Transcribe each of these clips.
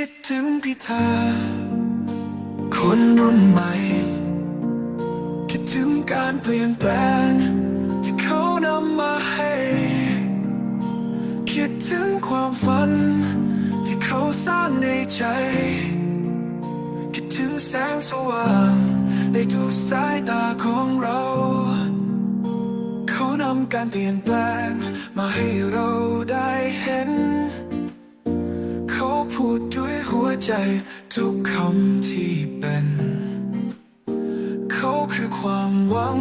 คิดถึงพิธาคนรุ่นใหม่ คิดถึงการเปลี่ยนแปลง ที่เขานำมาให้ คิดถึงความฝัน ที่เขาสร้างในใจ คิดถึงแสงสว่างในทุกสายตาของเรา เขานำการเปลี่ยนแปลง มาให้เราได้เห็น ใจทุกคำที่เป็น เขาคือความหวัง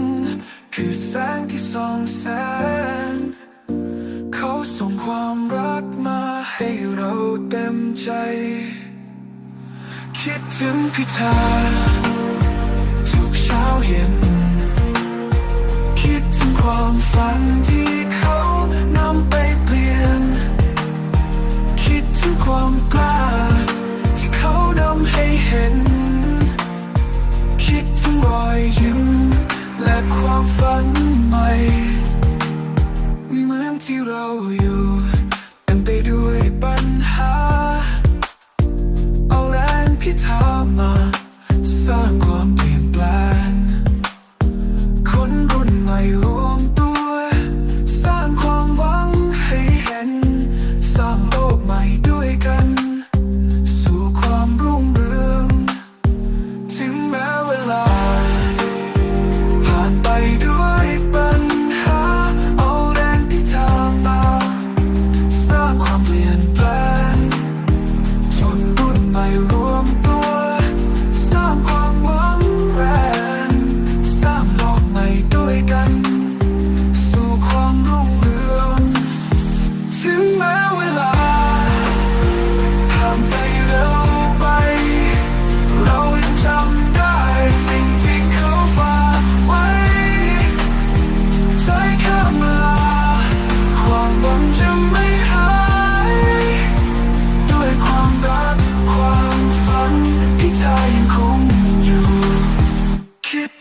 คือแสงที่ส่องแสง เขาส่งความรักมาให้เราเต็มใจ คิดถึงพิธาทุกเช้าเย็น คิดถึงความฝันที่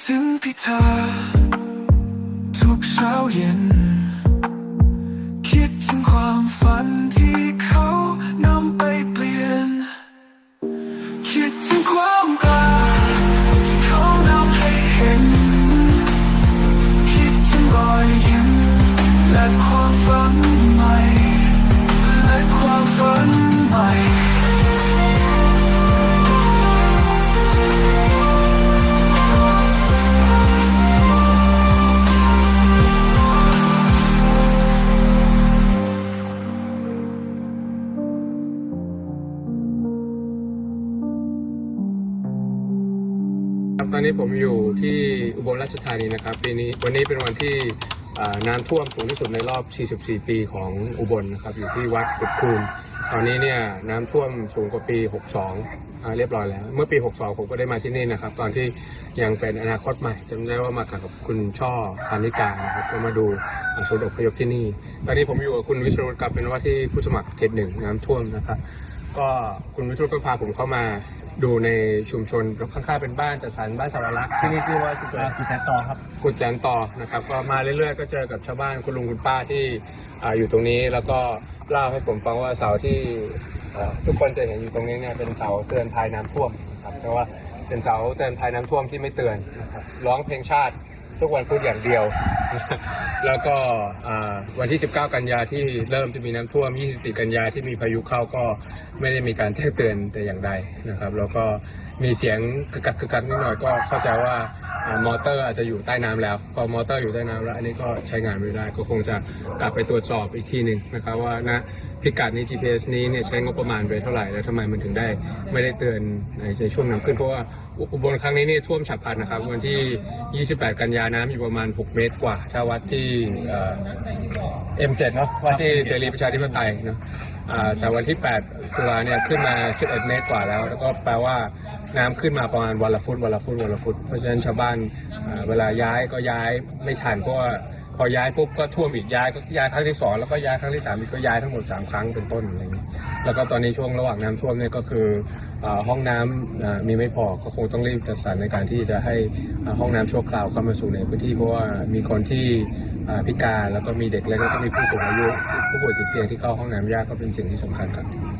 ถึงพิธอ ทุกเช้าเย็น ครับตอนนี้ผมอยู่ที่อุบลราชธานีนะครับปีนี้วันนี้เป็นวันที่น้ำท่วมสูงที่สุดในรอบ 44 ปีของอุบลนะครับ อยู่ที่วัดกุดคูนตอนนี้เนี่ยน้ำท่วมสูงกว่าปี 62 เรียบร้อยแล้ว เมื่อปี 62 ผมก็ได้มาที่นี่นะครับ ตอนที่ยังเป็นอนาคตใหม่จำได้ว่ามากับคุณช่อพานิกานะครับก็มาดูอ่าศูนย์อพยพที่นี่ ตอนนี้ผมอยู่กับคุณวิศรุตกับเป็นว่าที่ผู้สมัครเขตหนึ่งน้ำท่วมนะครับ ก็คุณวิศรุตก็พาผมเข้ามา ดูในชุมชนข้างๆเป็นบ้านจัดสรรบ้านสารลักษณ์ที่นี่ที่ว่าชุมชนกุแสนต่อครับกุดแจนต่อนะครับ ก็มาเรื่อยๆ ก็เจอกับชาวบ้านคุณลุงคุณป้าที่อ่าอยู่ตรงนี้แล้วก็เล่าให้ผมฟังว่าเสาที่เอ่อทุกคนจะเห็นอยู่ตรงนี้เนี่ยเป็นเสาเตือนภัยน้ำท่วมนะครับแต่ว่าเป็นเสาเตือนภัยน้ำท่วมที่ไม่เตือนนะครับร้องเพลงชาติ ทุกวันพูดอย่างเดียว แล้วก็วันที่ 19 กันยาที่เริ่มจะมีน้ำท่วม 24 กันยาที่มีพายุเข้าก็ไม่ได้มีการแจ้งเตือนแต่อย่างใดนะครับ แล้วก็มีเสียงกึกกักกึกกักนิดหน่อยก็เข้าใจว่ามอเตอร์อาจจะอยู่ใต้น้ำแล้ว พอมอเตอร์อยู่ใต้น้ำแล้ว อันนี้ก็ใช้งานไม่ได้ก็คงจะกลับไปตรวจสอบอีกทีหนึ่งนะครับว่าณ พิกัดนี้ GPS นี้เนี่ยใช้งบประมาณไปเท่าไหร่ แล้วทำไมมันถึงได้ไม่ได้เตือนในช่วงน้ำขึ้น เพราะว่าอุบลครั้งนี้นี่ท่วมฉับพลันนะครับ วันที่ 28 กันยาน้ำอยู่ประมาณ 6 เมตรกว่า ถ้าวัดที่เอ่อ M7 เนาะวัดที่เสรีประชาธิปไตยเนาะแต่วันที่8ตุลาเนี่ยขึ้นมา 11 เมตรกว่าแล้ว แล้วก็แปลว่าน้ำขึ้นมาประมาณวันละฟุตวันละฟุตวันละฟุต เพราะฉะนั้นชาวบ้านเวลาย้ายก็ย้ายไม่ทันเพราะว่า พอย้ายปุ๊บก็ท่วมอีกย้ายก็ย้ายครั้งที่สองแล้วก็ย้ายครั้งที่สามอีกก็ย้ายทั้งหมดสามครั้งเป็นต้นอะไรอย่างเงี้ยแล้วก็ตอนนี้ช่วงระหว่างน้ำท่วมเนี่ยก็คือห้องน้ำอ่ามีไม่พอก็คงต้องรีบจัดสรรในการที่จะให้ห้องน้ำชั่วคราวเข้ามาสู่ในพื้นที่เพราะว่ามีคนที่พิการแล้วก็มีเด็กเล็กแล้วก็มีผู้สูงอายุผู้ป่วยติดเตียงที่เข้าห้องน้ำยากก็เป็นสิ่งที่สำคัญครับ